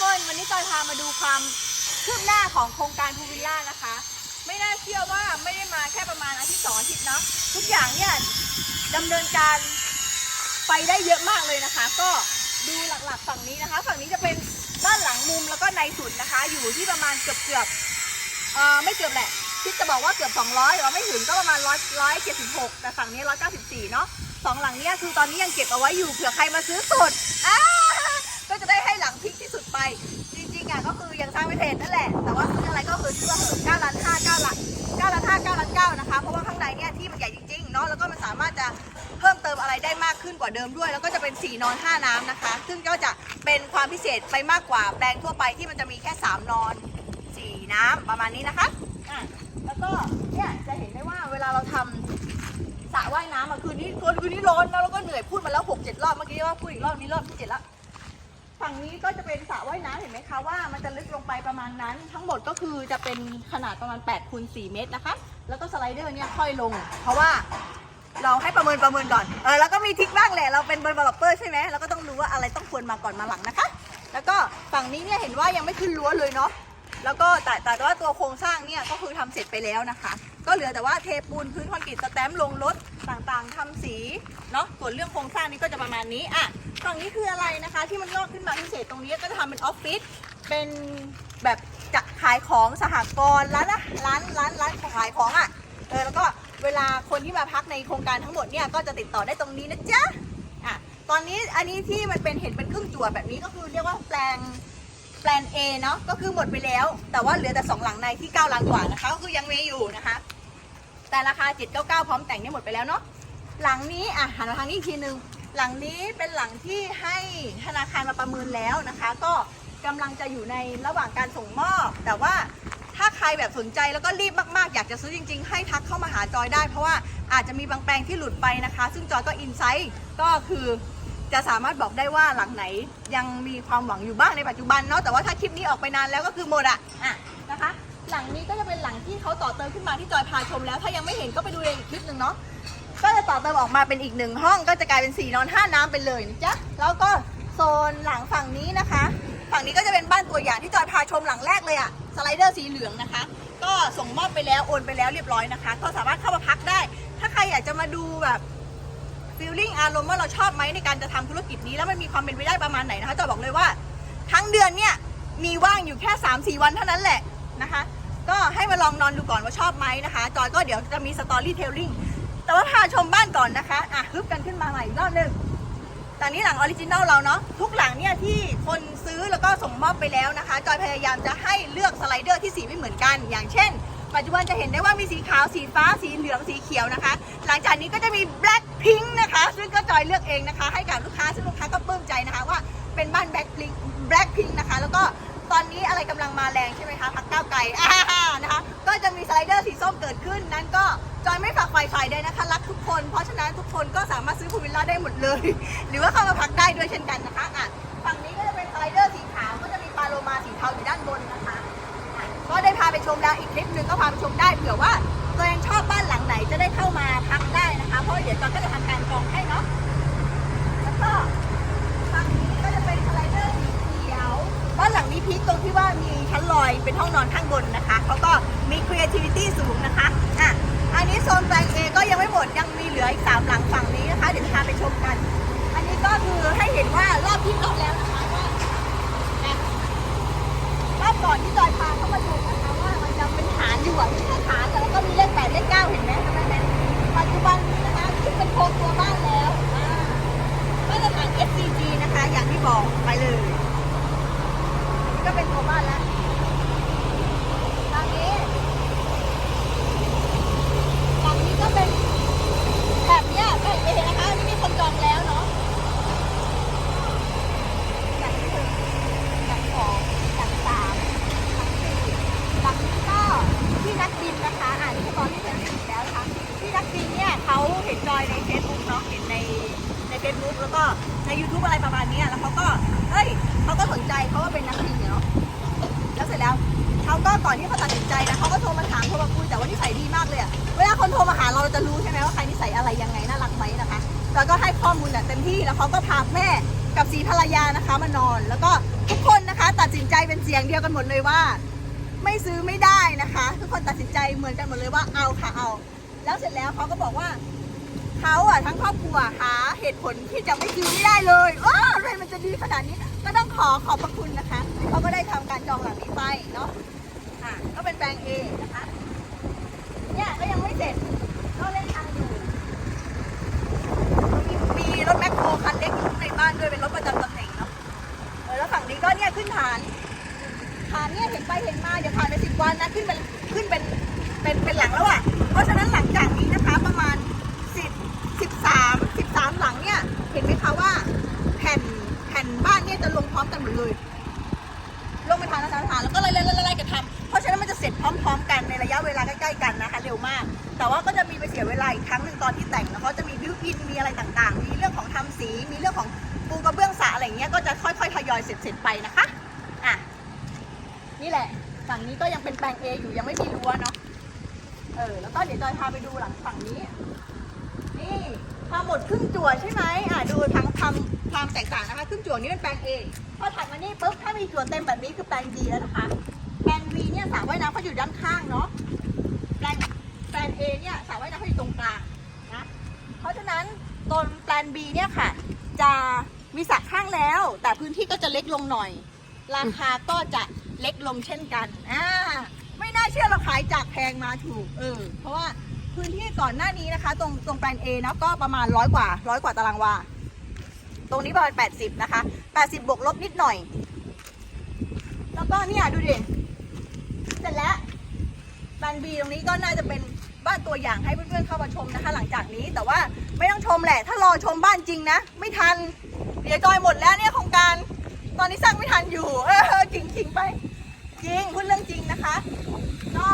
คนวันนี้จอยพามาดูความคืบหน้าของโครงการพูวิลล่านะคะ ไม่น่าเชื่อว่าไม่ได้มาแค่ประมาณอาทิตย์สองอาทิตย์เนาะทุกอย่างเนี่ยดำเนินการไปได้เยอะมากเลยนะคะ ก็ดูหลักๆฝั่งนี้นะคะ ฝั่งนี้จะเป็นด้านหลังมุมแล้วก็ในสุดนะคะ อยู่ที่ประมาณเกือบเกือบๆเออไม่เกือบแหละคิดจะบอกว่าเกือบ 200หรือว่าไม่ถึงก็ประมาณ100 176 แต่ฝั่งนี้ 194 เนาะสองหลังเนี้ยคือตอนนี้ยังเก็บเอาไว้อยู่เผื่อใครมาซื้อสดอ่าก็จะได้ให้หลังพิกที่สุด ไป จริงๆอะก็คือยังสร้างไม่เสร็จนั่นแหละ แต่ว่าซื้ออะไรก็คือซื้อว่าเถอะ9ล้าน5 9ล้าน9ล้าน5 9ล้าน9นะคะ เพราะว่าข้างในเนี่ยที่มันใหญ่จริงๆเนาะ แล้วก็มันสามารถจะเพิ่มเติมอะไรได้มากขึ้นกว่าเดิมด้วย แล้วก็จะเป็น4นอน5น้ำนะคะ ซึ่งก็จะเป็นความพิเศษไปมากกว่าแปลงทั่วไปที่มันจะมีแค่3นอน4น้ำประมาณนี้นะคะอะแล้วก็เนี่ยจะเห็นได้ว่าเวลาเราทำสระว่ายน้ำอะคืนนี้คืนนี้ร้อนนะแล้วก็เหนื่อยพูดมาแล้วหกเจ็ดรอบเมื่อกี้ว่าพูดอีกรอบนี้รอบที่เจ็ดละ ฝั่งนี้ก็จะเป็นสระว่ายน้ำเห็นไหมคะว่ามันจะลึกลงไปประมาณนั้น ทั้งหมดก็คือจะเป็นขนาดประมาณ8คูณ4เมตรนะคะ แล้วก็สไลเดอร์เนี่ยค่อยลง เพราะว่าเราให้ประเมินประเมินก่อน เออแล้วก็มีทิกบ้างแหละ เราเป็นเบอร์เบลอเปอร์ใช่ไหมเราก็ต้องรู้ว่าอะไรต้องควรมาก่อนมาหลังนะคะ แล้วก็ฝั่งนี้เนี่ยเห็นว่ายังไม่ขึ้นรั้วเลยเนาะ แล้วก็แต่แต่ว่าตัวโครงสร้างเนี่ยก็คือทำเสร็จไปแล้วนะคะ ก็เหลือแต่ว่าเทปูนพื้นคอนกรีตสแตมป์ลงรถ ต่างๆทำสีเนาะส่วนเรื่องโครงสร้างนี้ก็จะประมาณนี้อะฝั่งนี้คืออะไรนะคะ ที่มันงอกขึ้นมาพิเศษตรงนี้ก็จะทำเป็นออฟฟิศเป็นแบบจะขายของสหกรณ์ร้านร้านร้านร้านขายของอะเออแล้วก็เวลาคนที่มาพักในโครงการทั้งหมดเนี่ยก็จะติดต่อได้ตรงนี้นะจ๊ะอะตอนนี้อันนี้ที่มันเป็นเห็นเป็นครึ่งจั่วแบบนี้ก็คือเรียกว่าแปลงแปลน A เนาะก็คือหมดไปแล้ว แต่ว่าเหลือแต่ 2 หลังในที่ 9 ล้านกว่านะคะ ก็คือยังมีอยู่นะคะ แต่ราคา 799 พร้อมแต่งเนี่ยหมดไปแล้วเนาะหลังนี้อะหันมาทางนี้อีกทีนึงหลังนี้เป็นหลังที่ให้ธนาคารมาประเมินแล้วนะคะ ก็กำลังจะอยู่ในระหว่างการส่งมอบ แต่ว่าถ้าใครแบบสนใจแล้วก็รีบมากๆ อยากจะซื้อจริง ๆ ให้ทักเข้ามาหาจอยได้ เพราะว่าอาจจะมีบางแปลงที่หลุดไปนะคะ ซึ่งจอยก็อินไซต์ก็คือจะสามารถบอกได้ว่าหลังไหนยังมีความหวังอยู่บ้างในปัจจุบันเนาะแต่ว่าถ้าคลิปนี้ออกไปนานแล้วก็คือหมดอะอะนะคะ หลังนี้ก็จะเป็นหลังที่เขาต่อเติมขึ้นมาที่จอยพาชมแล้ว ถ้ายังไม่เห็นก็ไปดูในอีกคลิปหนึ่งเนาะก็จะต่อเติมออกมาเป็นอีกหนึ่งห้องก็จะกลายเป็น4นอน5น้ำไปเลยนะจ๊ะแล้วก็โซนหลังฝั่งนี้นะคะ ฝั่งนี้ก็จะเป็นบ้านตัวอย่างที่จอยพาชมหลังแรกเลยอะสไลเดอร์สีเหลืองนะคะ ก็ส่งมอบไปแล้วโอนไปแล้วเรียบร้อยนะคะ ก็สามารถเข้ามาพักได้ ถ้าใครอยากจะมาดูแบบฟีลลิ่งอารมณ์ว่าเราชอบไหมในการจะทำธุรกิจนี้แล้วมันมีความเป็นไปได้ประมาณไหนนะคะจอยบอกเลยว่า ทั้งเดือนเนี่ยมีว่างอยู่แค่ 3 4 วันเท่านั้นแหละนะคะ ก็ให้มาลองนอนดูก่อนว่าชอบไหมนะคะ จอยก็เดี๋ยวจะมีสตอรี่เทลลิ่งแต่ว่าพาชมบ้านก่อนนะคะอะฮึบกันขึ้นมาใหม่อีกรอบหนึงตอนนี้หลังออริจินอลเราเนาะทุกหลังเนี่ยที่คนซื้อแล้วก็ส่งมอบไปแล้วนะคะ จอยพยายามจะให้เลือกสไลเดอร์ที่สีไม่เหมือนกัน อย่างเช่น ปัจจุบันจะเห็นได้ว่ามีสีขาวสีฟ้าสีเหลืองสีเขียวนะคะ หลังจากนี้ก็จะมี black pink นะคะ ซึ่งก็จอยเลือกเองนะคะ ให้กับลูกค้าซึ่งลูกค้าก็ปลื้มใจนะคะว่าเป็นบ้าน black pink black pink นะคะ แล้วก็ตอนนี้อะไรกำลังมาแรงใช่ไหมคะพัก ก้าวไกลอ่านะคะก็จะมีสไลเดอร์สีส้มเกิดขึ้น นั้นก็จอยไม่ฝากไฟฝ่ายใดนะคะ รักทุกคน เพราะฉะนั้นทุกคนก็สามารถซื้อพูลวิลล่าได้หมดเลย หรือว่าเข้ามาพักได้ด้วย อยเป็นห้องนอนข้างบนนะคะเขาก็มี creativity สูงนะคะอะอันนี้โซนแปลงเอก็ยังไม่หมดยังมีเหลืออีกสามหลังฝั่งนี้นะคะเดี๋ยวจะพาไปชมกัน อันนี้ก็คือให้เห็นว่ารอบที่รอบแล้วนะคะว่ารอบก่อนที่จอยพาเข้ามาดูนะคะว่ามันจะเป็นฐานอยู่อะไม่ใช่ฐานแต่แล้วก็มีเลขแปดเลขเก้าเห็นไหมทำไมเป็นปัจจุบันนี้นะคะที่เป็นโครงตัวบ้านแล้วอ่ามาตรฐาน SCG นะคะ อย่างที่บอกไปเลยนี่ก็เป็นตัวบ้านแล้วทางนี้ฝั่งนี้ก็เป็นแบบเนี้ยแบบเอนะคะอันนี่มีคนจองแล้วเนาะ หลังที่หนึ่งหลังสองหลังสามหลังสี่หลังนี้ก็ที่นักบินนะคะอ่านที่ตอนที่เสร็จแล้วนะคะที่นักบินเนี่ยเขาเห็นจอยในเฟซบุ๊กเนาะเห็นในในเฟซบุ๊กแล้วก็ใน YouTube อะไรประมาณเนี้ยแล้วเขาก็เฮ้ยเขาก็สนใจเขาก็เป็นนักบินเนี่ยเนาะแล้วเสร็จแล้วเขาก็ก่อนที่เขาตัดสินใจนะเขาก็โทรมาถามโทรมาคุยแต่ว่านิสัยดีมากเลยอะเวลาคนโทรมาหาเราเราจะรู้ใช่ไหมว่าใครนิสัยอะไรยังไงน่ารักไหมนะคะแล้วก็ให้ข้อมูลเต็มที่แล้วเขาก็พาแม่กับสีภรรยานะคะมานอน แล้วก็ทุกคนนะคะตัดสินใจเป็นเสียงเดียวกันหมดเลยว่า ไม่ซื้อไม่ได้นะคะ ทุกคนตัดสินใจเหมือนกันหมดเลยว่าเอาค่ะเอา แล้วเสร็จแล้วเขาก็บอกว่า เขาอะทั้งครอบครัวหาเหตุผลที่จะไม่ซื้อไม่ได้เลยเอออะไรมันจะดีขนาดนี้ก็ต้องขอขอบพระคุณนะคะเขาก็ได้ทำการจองหลังนี้ไปเนาะอะก็เป็นแปลงเอนะคะ เลย ลงไปทางละสามฐานแล้วก็ไล่ไล่ไล่ไล่กันทำเพราะฉะนั้นมันจะเสร็จพร้อม ๆ กันในระยะเวลาใกล้ๆกันนะคะเร็วมาก แต่ว่าก็จะมีไปเสียเวลาอีกครั้งหนึ่งตอนที่แต่งแล้วก็จะมีบิวอินมีอะไรต่างๆ มีเรื่องของทำสีมีเรื่องของปูกระเบื้องสระอะไรเงี้ยก็จะค่อยๆทยอยเสร็จๆไปนะคะอะนี่แหละฝั่งนี้ก็ยังเป็นแปลง A อยู่ยังไม่มีรั้วเนาะเออแล้วก็เดี๋ยวจอยพาไปดูหลังฝั่งนี้ นี่พาหมดครึ่งจั่วใช่ไหมอะดูทางทำความแตกต่างนะคะครึ่งจั่วนี้เป็นแปลง A พอถัดมานี่ปุ๊บถ้ามีจั่วเต็มแบบนี้คือแปลง B แล้วนะคะ แปลง B เนี่ยสระว่ายน้ำเขาอยู่ด้านข้างเนาะ แปลงแปลง A เนี่ยสระว่ายน้ำเขาอยู่ตรงกลางนะ เพราะฉะนั้นตนแปลน B เนี่ยค่ะ จะมีสระข้างแล้ว แต่พื้นที่ก็จะเล็กลงหน่อย ราคาก็จะเล็กลงเช่นกันอ่าไม่น่าเชื่อเราขายจากแพงมาถูก เออ เพราะว่าพื้นที่ก่อนหน้านี้นะคะ ตรงตรงแปลน A เนาะก็ประมาณร้อยกว่าร้อยกว่าตารางวา ตรงนี้ประมาณ80 นะคะ 80 บวกลบนิดหน่อย แล้วก็เนี่ยดูดิ เสร็จแล้วแปลนบีตรงนี้ก็น่าจะเป็นบ้านตัวอย่างให้เพื่อนๆเข้ามาชมนะคะ หลังจากนี้แต่ว่าไม่ต้องชมแหละ ถ้ารอชมบ้านจริงนะ ไม่ทัน เดี๋ยวจอยหมดแล้วเนี่ยโครงการ ตอนนี้สร้างไม่ทันอยู่เออจริงจริงๆไป จริงพูดเรื่องจริงนะคะก็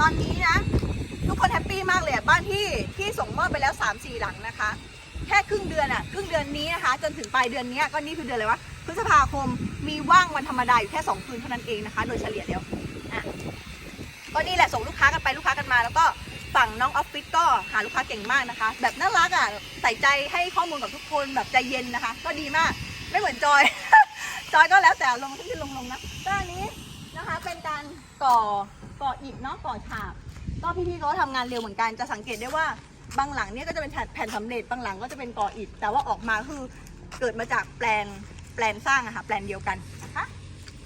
ตอนนี้นะ ทุกคนแฮปปี้มากเลยบ้านที่ที่ส่งมอบไปแล้ว3ามสี่หลังนะคะ ค่ครึ่งเดือนอะครึ่งเดือนนี้นะคะ จนถึงปลายเดือนนี้ก็นี่คือเดือนอะไรวะพฤษภาคมมีว่างวันธรรมดาอยู่แค่สองคืนเท่านั้นเองนะคะ โดยเฉลี่ยแล้วอะก็นี่แหละส่งลูกค้ากันไปลูกค้ากันมา แล้วก็ฝั่งน้องออฟฟิศก็หาลูกค้าเก่งมากนะคะ แบบน่ารักอะใส่ใจให้ข้อมูลกับทุกคนแบบใจเย็นนะคะ ก็ดีมากไม่เหมือนจอย จอยก็แล้วแต่ลงขึ้นลงลงนะก็อันนี้นะคะเป็นการก่อก่ออิฐเนาะก่อฉาบก็พี่ๆเขาก็ทำงานเร็วเหมือนกันจะสังเกตได้ว่า บางหลังเนี่ยก็จะเป็นแผ่นแผ่นสำเร็จบางหลังก็จะเป็นก่ออิฐแต่ว่าออกมาคือเกิดมาจากแปลนแปลนสร้างอะค่ะแปลนเดียวกันนะคะ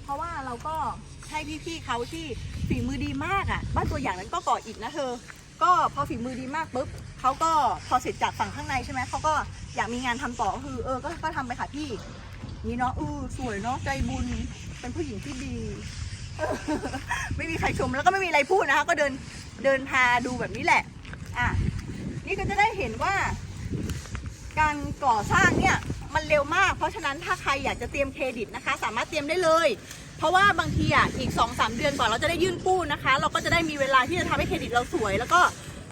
เพราะว่าเราก็ให้พี่ๆเขาที่ฝีมือดีมากอะบ้านตัวอย่างนั้นก็ก่ออิฐนะเธอ ก็พอฝีมือดีมากปุ๊บเขาก็พอเสร็จจากฝั่งข้างในใช่ไหมเขาก็อยากมีงานทำต่อคือเออก็ก็ทำไปค่ะพี่นี่เนาะเออสวยเนาะใจบุญเป็นผู้หญิงที่ดี ไม่มีใครชมแล้วก็ไม่มีอะไรพูดนะคะ ก็เดินเดินพาดูแบบนี้แหละ อะ นี่ก็จะได้เห็นว่า การก่อสร้างเนี่ยมันเร็วมาก เพราะฉะนั้นถ้าใครอยากจะเตรียมเครดิตนะคะ สามารถเตรียมได้เลย เพราะว่าบางทีอะอีก 2-3สเดือนก่อนเราจะได้ยื่นกู้นะคะ เราก็จะได้มีเวลาที่จะทำให้เครดิตเราสวย แล้วก็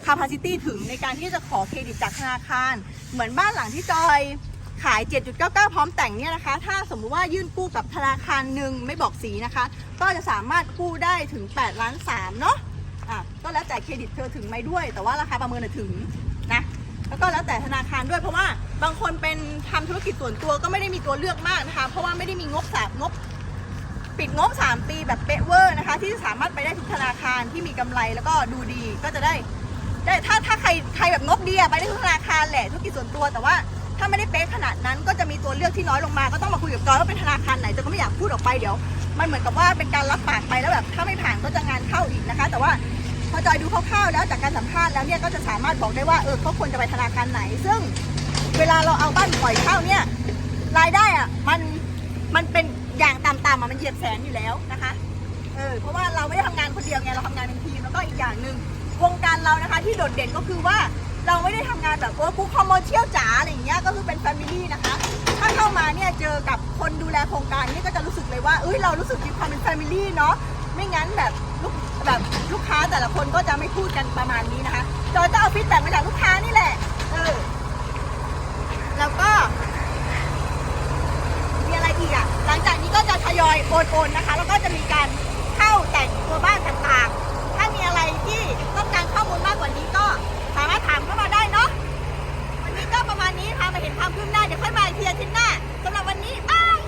capacity ถึงในการที่จะขอเครดิตจากธนาคาร เหมือนบ้านหลังที่จอยขาย 7.99 พร้อมแต่งเนี่ยนะคะ ถ้าสมมุติว่ายื่นกู้กับธนาคารหนึ่งไม่บอกสีนะคะ ก็จะสามารถกู้ได้ถึง 8 ล้าน3เนาะ อะก็แล้วแต่เครดิตเธอถึงไหมด้วย แต่ว่าราคาประเมินถึงนะแล้วก็แล้วแต่ธนาคารด้วยเพราะว่าบางคนเป็นทำธุรกิจส่วนตัวก็ไม่ได้มีตัวเลือกมากนะคะเพราะว่าไม่ได้มีงบสามงบ ปิดงบ 3 ปีแบบเป๊ะเวอร์นะคะ ที่สามารถไปได้ทุกธนาคารที่มีกำไรแล้วก็ดูดีก็จะได้ได้ถ้าถ้าใครใครแบบงบดีไปได้ทุกธนาคารแหละธุรกิจส่วนตัวแต่ว่าถ้าไม่ได้เป๊ะขนาดนั้นก็จะมีตัวเลือกที่น้อยลงมาก็ต้องมาคุยกับจอยว่าเป็นธนาคารไหนจอยก็ไม่อยากพูดออกไปเดี๋ยว มันเหมือนกับว่าเป็นการรับปากไปแล้วแบบถ้าไม่ผ่านก็จะงานเข้าอีกนะคะ แต่ว่า พอจอยดูคร่าวๆแล้วจากการสัมภาษณ์แล้วเนี่ยก็จะสามารถบอกได้ว่าเออเขาควรจะไปธนาคารไหน ซึ่งเวลาเราเอาบ้านปล่อยเช่าเนี่ยรายได้อะมันมันเป็นอย่างต่ำๆอะมันเหยียบแสนอยู่แล้วนะคะเออเพราะว่าเราไม่ได้ทำงานคนเดียวไงเราทำงานเป็นทีมแล้วก็อีกอย่างหนึ่งวงการเรานะคะที่โดดเด่นก็คือว่าเราไม่ได้ทำงานแบบโอ้ปุ๊คอมเมอร์เชียลจ๋าอะไรอย่างเงี้ยก็คือเป็นแฟมิลี่นะคะ ถ้าเข้ามาเนี่ยเจอกับคนดูแลโครงการนี่ก็จะรู้สึกเลยว่าเอ้ยเรารู้สึกมีความเป็นแฟมิลี่เนาะไม่งั้นแบบลูก แบบลูกค้าแต่ละคนก็จะไม่พูดกันประมาณนี้นะคะจอยจะเอาฟีดแบ็กมาจากลูกค้านี่แหละ เออ แล้วก็ มีอะไรอีกอะ หลังจากนี้ก็จะทยอยโอนโอนนะคะ แล้วก็จะมีการเข้าแต่งตัวบ้านต่างๆ ถ้ามีอะไรที่ต้องการข้อมูลมากกว่านี้ก็สามารถถามเข้ามาได้เนาะ วันนี้ก็ประมาณนี้พามาเห็นความคืบหน้า เดี๋ยวค่อยมาอีกทีอาทิตย์หน้าสำหรับวันนี้บาย